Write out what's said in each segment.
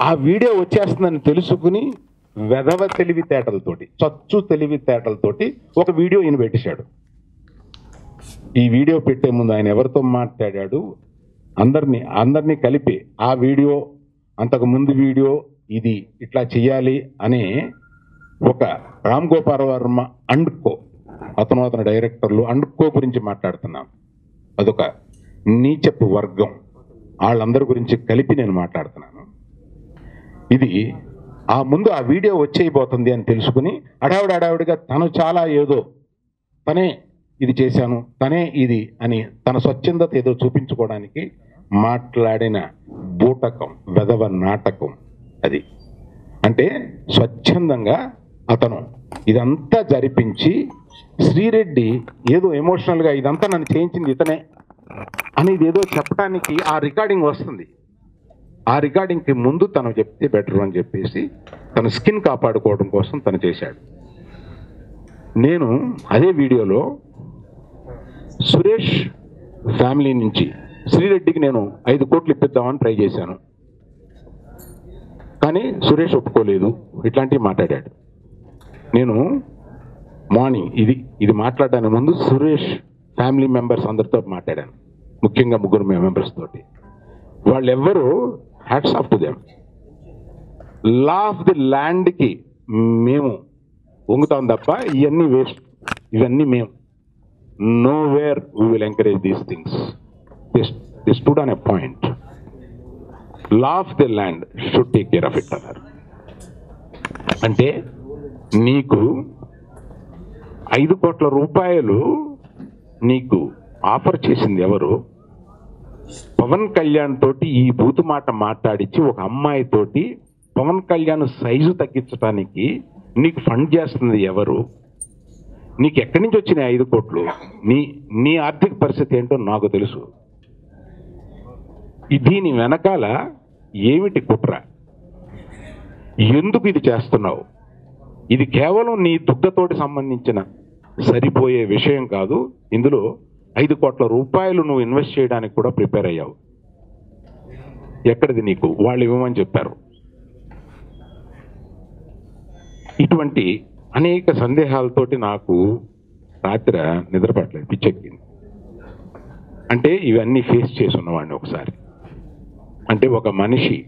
ఆ వీడియో వచ్చేస్తుందని తెలుసుకుని వెధవ తెలివితేటలతోటి చచ్చు తెలివితేటలతోటి ఒక వీడియో ఈయన పెట్టేశాడు. ఈ వీడియో పెట్టే ముందు ఆయన ఎవరితో మాట్లాడాడు? అందరినీ అందరినీ కలిపి ఆ వీడియో అంతకు ముందు వీడియో ఇది ఇట్లా చేయాలి అనే ఒక రామ్ గోపాల్ వర్మ అండ్ కో అతను అతని డైరెక్టర్లు అండ్కో గురించి మాట్లాడుతున్నాను అదొక నీచపు వర్గం. వాళ్ళందరి గురించి కలిపి నేను మాట్లాడుతున్నాను. ఇది ఆ ముందు ఆ వీడియో వచ్చేయబోతుంది అని తెలుసుకుని అడావిడ అడావిడిగా తను చాలా ఏదో తనే ఇది చేశాను తనే ఇది అని తన స్వచ్ఛందత ఏదో చూపించుకోవడానికి మాట్లాడిన బూటకం వెదవ నాటకం అది. అంటే స్వచ్ఛందంగా అతను ఇదంతా జరిపించి శ్రీరెడ్డి ఏదో ఎమోషనల్గా ఇదంతా నన్ను చేయించింది ఇతనే అనేది ఏదో చెప్పడానికి ఆ రికార్డింగ్ వస్తుంది. ఆ రికార్డింగ్కి ముందు తను చెప్తే బెటర్ అని చెప్పేసి తన స్కిన్ కాపాడుకోవడం కోసం తను చేశాడు. నేను అదే వీడియోలో సురేష్ ఫ్యామిలీ నుంచి శ్రీరెడ్డికి నేను ఐదు కోట్లు ఇప్పిద్దామని ట్రై చేశాను. కానీ సురేష్ ఒప్పుకోలేదు. ఇట్లాంటివి మాట్లాడాడు. నేను మార్నింగ్ ఇది ఇది మాట్లాడడానికి ముందు సురేష్ ఫ్యామిలీ మెంబర్స్ అందరితో మాట్లాడాను. ముఖ్యంగా ముగ్గురు మెంబర్స్ తోటి. వాళ్ళెవ్వరూ hats off to them law of the ల్యాండ్కి మేము వంగుతాం తప్ప ఇవన్నీ వేస్ట్. ఇవన్నీ మేము no where we will encourage these things. The stood on a point. Law of the land should take care of it అన్నారు అంటే నీకు ఐదు కోట్ల రూపాయలు నీకు ఆఫర్ చేసింది ఎవరు? పవన్ కళ్యాణ్ తోటి ఈ బూతు మాట మాట్లాడించి ఒక అమ్మాయి తోటి పవన్ కళ్యాణ్ సైజు తగ్గించడానికి నీకు ఫండ్ చేస్తుంది ఎవరు? నీకు ఎక్కడి నుంచి వచ్చినాయి ఐదు కోట్లు? నీ నీ ఆర్థిక పరిస్థితి ఏంటో నాకు తెలుసు. దీని వెనకాల ఏమిటి కుట్ర? ఎందుకు ఇది చేస్తున్నావు? ఇది కేవలం నీ దుగ్గతోటి సంబంధించిన సరిపోయే విషయం కాదు. ఇందులో ఐదు కోట్ల రూపాయలు నువ్వు ఇన్వెస్ట్ చేయడానికి కూడా ప్రిపేర్ అయ్యావు. ఎక్కడిది నీకు? వాళ్ళు ఇవ్వమని చెప్పారు. ఇటువంటి అనేక సందేహాలతోటి నాకు రాత్రి నిద్రపట్టలేదు పిచ్చెక్కింది. అంటే ఇవన్నీ ఫేస్ చేసి ఉన్నవాడిని ఒకసారి. అంటే ఒక మనిషి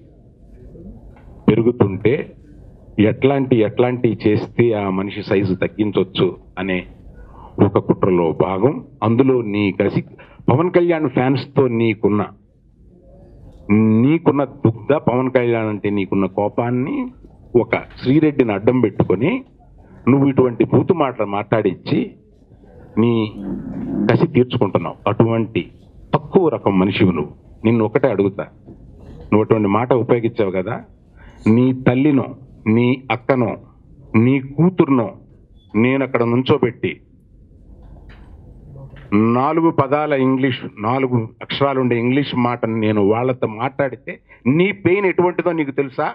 పెరుగుతుంటే ఎట్లాంటి ఎట్లాంటి చేస్తే ఆ మనిషి సైజు తగ్గించవచ్చు అనే ఒక కుట్రలో భాగం. అందులో నీ కసి పవన్ కళ్యాణ్ ఫ్యాన్స్తో నీకున్న నీకున్న దుగ్ధ పవన్ కళ్యాణ్ అంటే నీకున్న కోపాన్ని ఒక శ్రీరెడ్డిని అడ్డం పెట్టుకొని నువ్వు ఇటువంటి బూతు మాటలు మాట్లాడించి నీ కసి తీర్చుకుంటున్నావు. అటువంటి తక్కువ రకం మనిషివి నువ్వు. నిన్ను ఒకటే అడుగుతా. నువ్వు అటువంటి మాట ఉపయోగించావు కదా? నీ తల్లినో నీ అక్కనో నీ కూతురునో నేను అక్కడ నుంచోబెట్టి నాలుగు పదాల ఇంగ్లీష్ నాలుగు అక్షరాలుండే ఇంగ్లీష్ మాటను నేను వాళ్ళతో మాట్లాడితే నీ పెయిన్ ఎటువంటిదో నీకు తెలుసా?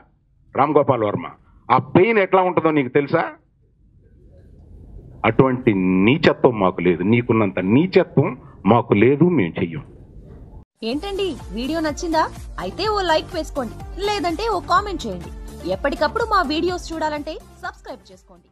రామ్ గోపాల్ వర్మ ఆ పెయిన్ ఎట్లా ఉంటుందో నీకు తెలుసా? అటువంటి నీచత్వం మాకు లేదు. నీకున్నంత నీచత్వం మాకు లేదు మేము చెయ్యం. ఏంటండి? వీడియో నచ్చిందా? అయితే ఓ లైక్ వేసుకోండి. లేదంటే ఓ కామెంట్ చేయండి. ఎప్పటికప్పుడు మా వీడియోస్ చూడాలంటే సబ్స్క్రైబ్ చేసుకోండి.